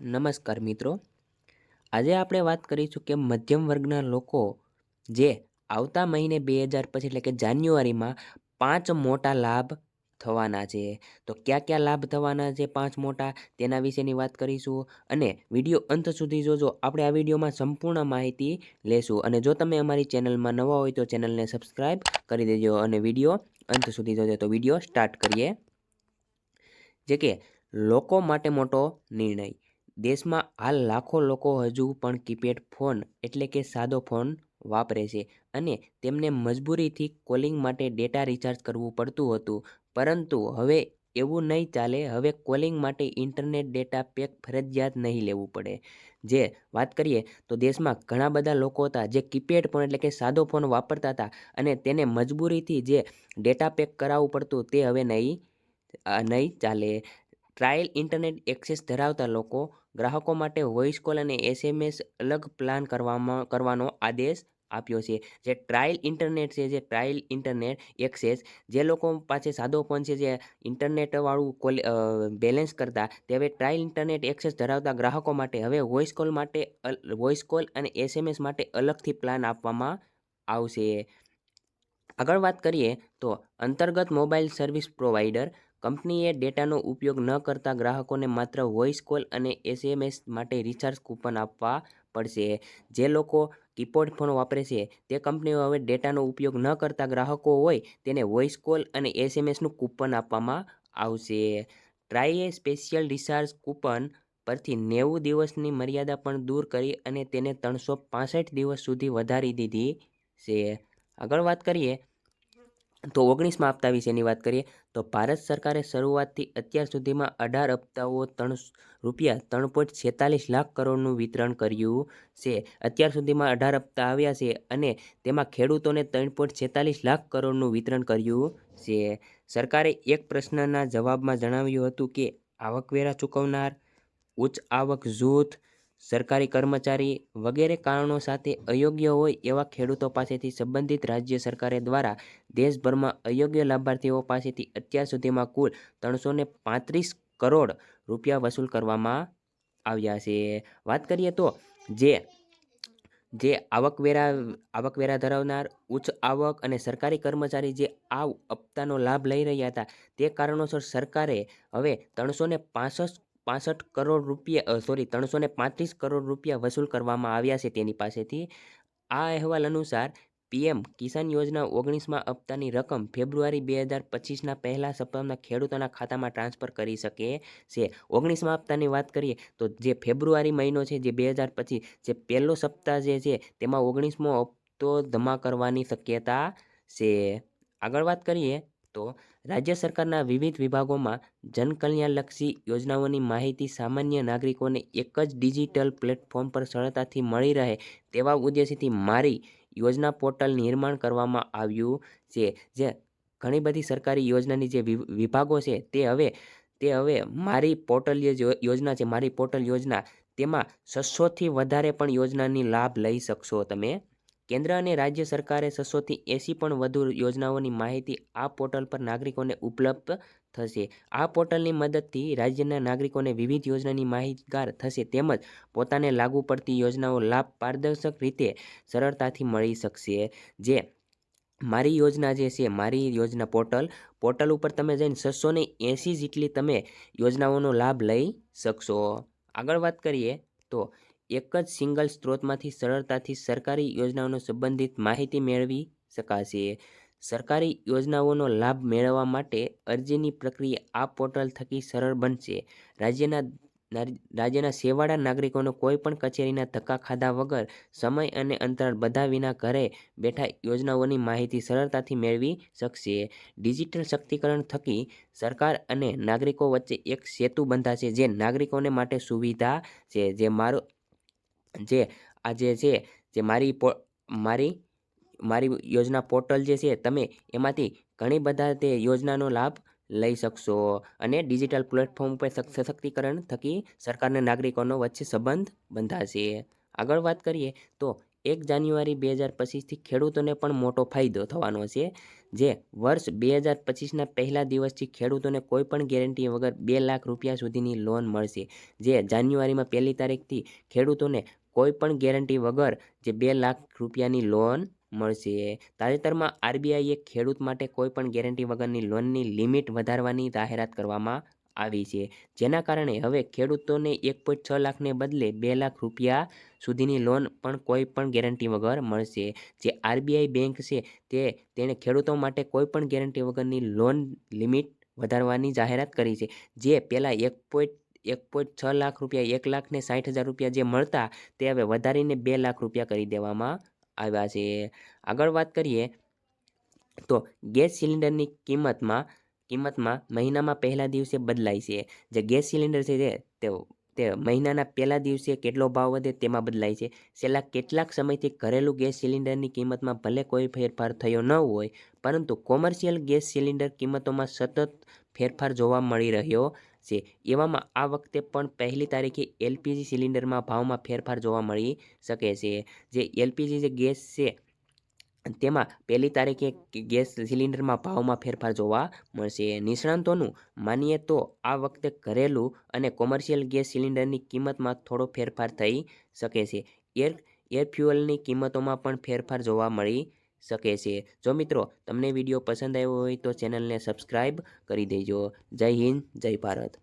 નમસ્કાર મિત્રો. આજે આપણે વાત કરીશું કે મધ્યમ વર્ગના લોકો જે આવતા મહિને બે હજાર પછી એટલે કે જાન્યુઆરીમાં પાંચ મોટા લાભ થવાના છે. તો કયા કયા લાભ થવાના છે પાંચ મોટા તેના વિશેની વાત કરીશું અને વીડિયો અંત સુધી જોજો. આપણે આ વિડીયોમાં સંપૂર્ણ માહિતી લેશું અને જો તમે અમારી ચેનલમાં નવા હોય તો ચેનલને સબસ્ક્રાઈબ કરી દેજો અને વીડિયો અંત સુધી જોજો. તો વીડિયો સ્ટાર્ટ કરીએ. જે કે લોકો માટે મોટો નિર્ણય. દેશમાં હાલ લાખો લોકો હજુ પણ કીપેડ ફોન એટલે કે સાદો ફોન વાપરે છે અને તેમને મજબૂરીથી કોલિંગ માટે ડેટા રિચાર્જ કરવું પડતું હતું. પરંતુ હવે એવું નહીં ચાલે, હવે કોલિંગ માટે ઇન્ટરનેટ ડેટા પેક ફરજિયાત નહીં લેવું પડે. જે વાત કરીએ તો દેશમાં ઘણા બધા લોકો હતા જે કીપેડ ફોન એટલે કે સાદો ફોન વાપરતા હતા અને તેને મજબૂરીથી જે ડેટા પેક કરાવવું પડતું તે હવે નહીં નહીં ચાલે. ટ્રાયલ ઇન્ટરનેટ એક્સેસ ધરાવતા લોકો ગ્રાહકો માટે વોઇસ કોલ અને એસએમએસ અલગ પ્લાન કરવામાં, કરવાનો આદેશ આપ્યો છે. જે ટ્રાયલ ઇન્ટરનેટ છે, જે ટ્રાયલ ઇન્ટરનેટ એક્સેસ, જે લોકો પાસે સાદો ફોન છે, જે ઇન્ટરનેટવાળું કોલ બેલેન્સ કરતા તે હવે ટ્રાયલ ઇન્ટરનેટ એક્સેસ ધરાવતા ગ્રાહકો માટે હવે વોઇસ કોલ માટે વોઇસ કોલ અને એસએમએસ માટે અલગથી પ્લાન આપવામાં આવશે. આગળ વાત કરીએ તો અંતર્ગત મોબાઈલ સર્વિસ પ્રોવાઈડર કંપનીએ ડેટાનો ઉપયોગ ન કરતા ગ્રાહકોને માત્ર વોઇસ કોલ અને એસએમએસ માટે રિચાર્જ કૂપન આપવા પડશે. જે લોકો કીપોર્ડ ફોન વાપરે છે, તે કંપનીઓ હવે ડેટાનો ઉપયોગ ન કરતા ગ્રાહકો હોય તેને વોઇસ કોલ અને એસએમએસનું કૂપન આપવામાં આવશે. ટ્રાઈએ સ્પેશિયલ રિચાર્જ કૂપન પરથી નેવું દિવસની મર્યાદા પણ દૂર કરી અને તેને ત્રણસો દિવસ સુધી વધારી દીધી છે. આગળ વાત કરીએ તો ઓગણીસમાં હપ્તા વિશેની વાત કરીએ, તો ભારત સરકારે શરૂઆતથી અત્યાર સુધીમાં અઢાર હપ્તાઓ ત્રણ રૂપિયા ત્રણ પોઈન્ટ છેતાલીસ લાખ કરોડનું વિતરણ કર્યું છે. અત્યાર સુધીમાં અઢાર હપ્તા આવ્યા છે અને તેમાં ખેડૂતોને ત્રણ પોઈન્ટ છેતાલીસ લાખ કરોડનું વિતરણ કર્યું છે. સરકારે એક પ્રશ્નના જવાબમાં જણાવ્યું હતું કે, આવકવેરા ચૂકવનાર, ઉચ્ચ આવક જૂથ સરકારી કર્મચારી વગેરે કારણો સાથે અયોગ્ય હોય એવા ખેડૂતો પાસેથી સંબંધિત રાજ્ય સરકારે દ્વારા દેશભરમાં અયોગ્ય લાભાર્થીઓ પાસેથી અત્યાર સુધીમાં કુલ ત્રણસો પાંત્રીસ કરોડ રૂપિયા વસૂલ કરવામાં આવ્યા છે. વાત કરીએ તો જે જે આવકવેરા આવકવેરા ધરાવનાર, ઉચ્ચ આવક અને સરકારી કર્મચારી જે આ હપ્તાનો લાભ લઈ રહ્યા હતા, તે કારણોસર સરકારે હવે ત્રણસો ને પાસઠ પાસઠ કરોડ રૂપિયા સોરી, ત્રણસો પાંત્રીસ કરોડ રૂપિયા વસૂલ કરવામાં આવ્યા છે તેની પાસેથી. આ અહેવાલ અનુસાર, પીએમ કિસાન યોજના ઓગણીસમાં હપ્તાની રકમ ફેબ્રુઆરી બે હજાર પચીસના પહેલા સપ્તાહના ખેડૂતોના ખાતામાં ટ્રાન્સફર કરી શકે છે. ઓગણીસમાં હપ્તાની વાત કરીએ તો જે ફેબ્રુઆરી મહિનો છે, જે બે હજાર પચીસ, જે પહેલો સપ્તાહ જે છે, તેમાં ઓગણીસમો હપ્તો જમા કરવાની શક્યતા છે. આગળ વાત કરીએ તો રાજ્ય સરકારના વિવિધ વિભાગોમાં જનકલ્યાણલક્ષી યોજનાઓની માહિતી સામાન્ય નાગરિકોને એક જ ડિજિટલ પ્લેટફોર્મ પર સરળતાથી મળી રહે તેવા ઉદ્દેશ્યથી મારી યોજના પોર્ટલ નિર્માણ કરવામાં આવ્યું છે, જે ઘણી બધી સરકારી યોજનાની જે વિભાગો છે તે હવે તે હવે મારી પોર્ટલ યોજના છે, મારી પોર્ટલ યોજના. તેમાં છસોથી વધારે પણ યોજનાની લાભ લઈ શકશો તમે. કેન્દ્ર અને રાજ્ય સરકારે છસોથી એંસી પણ વધુ યોજનાઓની માહિતી આ પોર્ટલ પર નાગરિકોને ઉપલબ્ધ થશે. આ પોર્ટલની મદદથી રાજ્યના નાગરિકોને વિવિધ યોજનાની માહિતગાર થશે તેમજ પોતાને લાગુ પડતી યોજનાઓ લાભ પારદર્શક રીતે સરળતાથી મળી શકશે. જે મારી યોજના જે છે, મારી યોજના પોર્ટલ પોર્ટલ ઉપર તમે જઈને છસો ને એંસી જેટલી તમે યોજનાઓનો લાભ લઈ શકશો. આગળ વાત કરીએ તો એક જ સિંગલ સ્ત્રોતમાંથી સરળતાથી સરકારી યોજનાઓનો સંબંધિત માહિતી મેળવી શકાશે. સરકારી યોજનાઓનો લાભ મેળવવા માટે અરજીની પ્રક્રિયા આ પોર્ટલ થકી સરળ બનશે. રાજ્યના રાજ્યના સેવાળા નાગરિકોનો કોઈ પણ કચેરીના ધક્કા ખાધા વગર સમય અને અંતરાળ બધા વિના ઘરે બેઠા યોજનાઓની માહિતી સરળતાથી મેળવી શકશે. ડિજિટલ શક્તિકરણ થકી સરકાર અને નાગરિકો વચ્ચે એક સેતુ બંધાશે જે નાગરિકોને માટે સુવિધા છે. જે મારો જે, આ જે છે, જે મારી મારી મારી યોજના પોર્ટલ જે છે, તમે એમાંથી ઘણી બધા તે યોજનાનો લાભ લઈ શકશો અને ડિજિટલ પ્લેટફોર્મ પર સશક્તિકરણ થકી સરકારના નાગરિકોનો વચ્ચે સંબંધ બંધાશે. આગળ વાત કરીએ તો એક જાન્યુઆરી બે હજાર પચીસથી ખેડૂતોને પણ મોટો ફાયદો થવાનો છે, જે વર્ષ બે હજાર પચીસના પહેલા દિવસથી ખેડૂતોને કોઈ પણ ગેરંટી વગર બે લાખ રૂપિયા સુધીની લોન મળશે, જે જાન્યુઆરીમાં પહેલી તારીખથી ખેડૂતોને કોઈ પણ ગેરંટી વગર જે બે લાખ રૂપિયાની લોન મળશે. તાજેતરમાં આરબીઆઈએ ખેડૂત માટે કોઈ પણ ગેરંટી વગરની લોનની લિમિટ વધારવાની જાહેરાત કરવામાં આવી છે. જેના કારણે હવે ખેડૂતોને એક પોઈન્ટ છ લાખને બદલે બે લાખ રૂપિયા સુધીની લોન પણ કોઈ પણ ગેરંટી વગર મળશે. જે આરબીઆઈ બેંક છે તે તેણે ખેડૂતો માટે કોઈ પણ ગેરંટી વગરની લોન લિમિટ વધારવાની જાહેરાત કરી છે. જે પહેલાં એક પોઈન્ટ એક પોઈન્ટ છ લાખ રૂપિયા, એક લાખને સાઠ હજાર રૂપિયા જે મળતા તે હવે વધારીને બે લાખ રૂપિયા કરી દેવામાં આવ્યા છે. આગળ વાત કરીએ તો ગેસ સિલિન્ડરની કિંમતમાં કિંમતમાં મહિનામાં પહેલા દિવસે બદલાય છે. જે ગેસ સિલિન્ડર છે તે તે મહિનાના પહેલા દિવસે કેટલો ભાવ વધે તેમાં બદલાય છે. છેલ્લા કેટલાક સમયથી ઘરેલું ગેસ સિલિન્ડરની કિંમતમાં ભલે કોઈ ફેરફાર થયો ન હોય, પરંતુ કોમર્શિયલ ગેસ સિલિન્ડર કિંમતોમાં સતત ફેરફાર જોવા મળી રહ્યો છે. એવામાં આ વખતે પણ પહેલી તારીખે એલપીજી સિલિન્ડરમાં ભાવમાં ફેરફાર જોવા મળી શકે છે. જે એલપીજી જે ગેસ છે, તેમાં પહેલી તારીખે ગેસ સિલિન્ડરમાં ભાવમાં ફેરફાર જોવા મળશે. નિષ્ણાંતોનું માનીએ તો આ વખતે ઘરેલું અને કોમર્શિયલ ગેસ સિલિન્ડરની કિંમતમાં થોડો ફેરફાર થઈ શકે છે. એર એર ફ્યુઅલની કિંમતોમાં પણ ફેરફાર જોવા મળી શકે છે. જો મિત્રો તમને વીડિયો પસંદ આવ્યો હોય તો ચેનલને સબસ્ક્રાઈબ કરી દેજો. જય હિન્દ, જય ભારત.